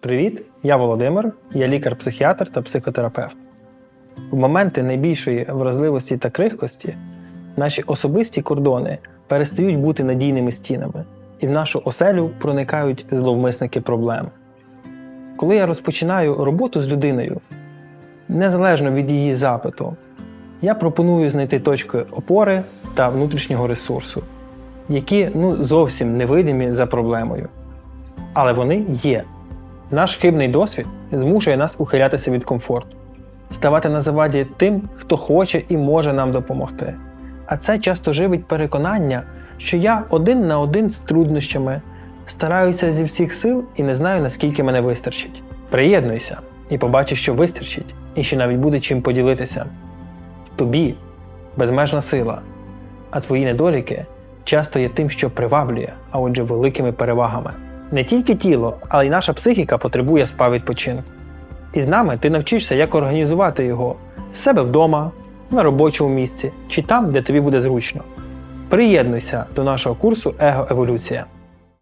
Привіт, я Володимир, я лікар-психіатр та психотерапевт. В моменти найбільшої вразливості та крихкості наші особисті кордони перестають бути надійними стінами, і в нашу оселю проникають зловмисники проблеми. Коли я розпочинаю роботу з людиною, незалежно від її запиту, я пропоную знайти точки опори та внутрішнього ресурсу, які ну, зовсім невидимі за проблемою. Але вони є. Наш хибний досвід змушує нас ухилятися від комфорту, ставати на заваді тим, хто хоче і може нам допомогти. А це часто живить переконання, що я один на один з труднощами, стараюся зі всіх сил і не знаю, наскільки мене вистачить. Приєднуйся і побачиш, що вистачить, і що навіть буде чим поділитися. В тобі безмежна сила, а твої недоліки часто є тим, що приваблює, а отже, великими перевагами. Не тільки тіло, але й наша психіка потребує спа відпочинку. І з нами ти навчишся, як організувати його в себе вдома, на робочому місці чи там, де тобі буде зручно. Приєднуйся до нашого курсу Его Еволюція.